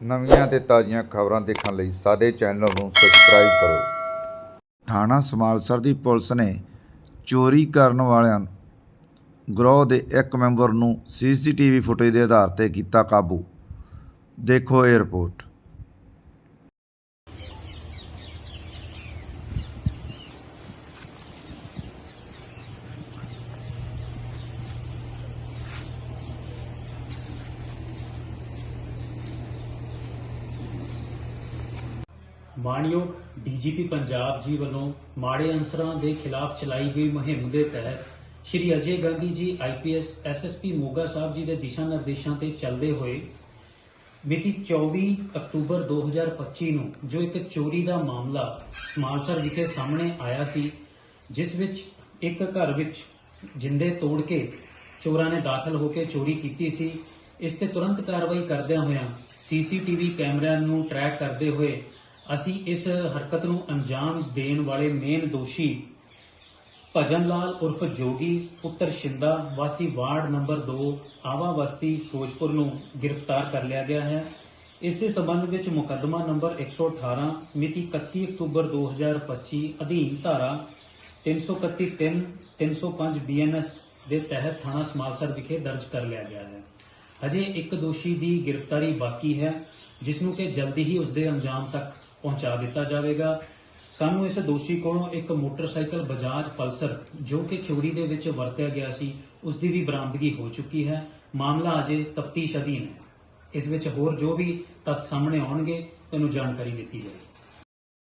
ਨਵੀਆਂ ਤੇ ਤਾਜ਼ੀਆਂ ਖਬਰਾਂ ਦੇਖਣ ਲਈ ਸਾਡੇ ਚੈਨਲ ਨੂੰ ਸਬਸਕ੍ਰਾਈਬ ਕਰੋ। ਥਾਣਾ ਸਮਾਲਸਰ ਦੀ ਪੁਲਿਸ ਨੇ ਚੋਰੀ ਕਰਨ ਵਾਲਿਆਂ ਗਰੋਹ ਦੇ ਇੱਕ ਮੈਂਬਰ ਨੂੰ ਸੀਸੀਟੀਵੀ ਫੁਟੇਜ ਦੇ ਆਧਾਰ ਤੇ ਕੀਤਾ ਕਾਬੂ। ਦੇਖੋ ਇਹ ਰਿਪੋਰਟ। ਮਾਣਯੋਗ ਡੀਜੀਪੀ ਪੰਜਾਬ ਜੀ ਵੱਲੋਂ ਮਾੜੇ ਅਨਸਰਾਂ ਦੇ ਖਿਲਾਫ ਚਲਾਈ ਗਈ ਮੁਹਿੰਮ ਦੇ ਤਹਿਤ ਸ਼੍ਰੀ ਅਜੇ ਗਾਂਧੀ ਜੀ ਆਈਪੀਐਸ ਐਸਐਸਪੀ ਮੋਗਾ ਸਾਹਿਬ ਜੀ ਦੇ ਦਿਸ਼ਾ ਨਿਰਦੇਸ਼ਾਂ ਤੇ ਚੱਲਦੇ ਹੋਏ ਮਿਤੀ 24 ਅਕਤੂਬਰ 2025 ਨੂੰ ਜੋ ਇੱਕ ਚੋਰੀ ਦਾ ਮਾਮਲਾ ਸਮਾਲਸਰ ਵਿਖੇ ਸਾਹਮਣੇ ਆਇਆ ਸੀ, ਜਿਸ ਵਿੱਚ ਇੱਕ ਘਰ ਵਿੱਚ ਜਿੰਦੇ ਤੋੜ ਕੇ ਚੋਰਾਂ ਨੇ ਦਾਖਲ ਹੋ ਕੇ ਚੋਰੀ ਕੀਤੀ ਸੀ, ਇਸ ਤੇ ਤੁਰੰਤ ਕਾਰਵਾਈ ਕਰਦਿਆਂ ਹੋਇਆਂ ਸੀਸੀਟੀਵੀ ਕੈਮਰਿਆਂ ਨੂੰ ਟਰੈਕ ਕਰਦੇ ਹੋਏ ਅਸੀਂ ਇਸ ਹਰਕਤ ਨੂੰ ਅੰਜਾਮ ਦੇਣ ਵਾਲੇ ਮੇਨ ਦੋਸ਼ੀ ਭਜਨ ਲਾਲ ਉਰਫ ਜੋਗੀ, ਪੁੱਤਰ ਸ਼ਿੰਦਾ, ਵਾਸੀ ਵਾਰਡ ਨੰਬਰ 2 ਆਵਾ ਬਸਤੀ, ਫਿਰੋਜ਼ਪੁਰ ਨੂੰ ਗ੍ਰਿਫਤਾਰ ਕਰ ਲਿਆ ਗਿਆ ਹੈ। ਇਸ ਦੇ ਸਬੰਧ ਵਿੱਚ ਮੁਕੱਦਮਾ ਨੰਬਰ 118 ਮਿਤੀ 31 ਅਕਤੂਬਰ 2025 ਅਧੀਨ ਧਾਰਾ 331 305 ਬੀਐਨਐਸ ਦੇ ਤਹਿਤ ਥਾਣਾ ਸਮਾਲਸਰ ਵਿਖੇ ਦਰਜ ਕਰ ਲਿਆ ਗਿਆ ਹੈ। ਅਜੇ ਇੱਕ ਦੋਸ਼ੀ ਦੀ ਗ੍ਰਿਫਤਾਰੀ ਬਾਕੀ ਹੈ, ਜਿਸ ਨੂੰ ਕਿ ਜਲਦੀ ਹੀ ਉਸ ਦੇ ਅੰਜਾਮ ਤੱਕ ਪਹੁੰਚਾ ਦਿੱਤਾ ਜਾਵੇਗਾ। ਸਾਨੂੰ ਇਸ ਦੋਸ਼ੀ ਕੋਲੋਂ ਇੱਕ ਮੋਟਰਸਾਈਕਲ, ਬਜਾਜ ਪਲਸਰ ਜੋ ਕਿ ਚੋਰੀ ਦੇ ਵਿੱਚ ਵਰਤਿਆ ਗਿਆ ਸੀ, ਉਸ ਦੀ ਵੀ ਬਰਾਮਦਗੀ ਹੋ ਚੁੱਕੀ ਹੈ। ਮਾਮਲਾ ਅਜੇ ਤਫਤੀਸ਼ ਅਧੀਨ ਹੈ। ਇਸ ਵਿੱਚ ਹੋਰ ਜੋ ਵੀ ਤੱਥ ਸਾਹਮਣੇ ਆਉਣਗੇ, ਤੁਹਾਨੂੰ ਜਾਣਕਾਰੀ ਦਿੱਤੀ ਜਾਵੇਗੀ।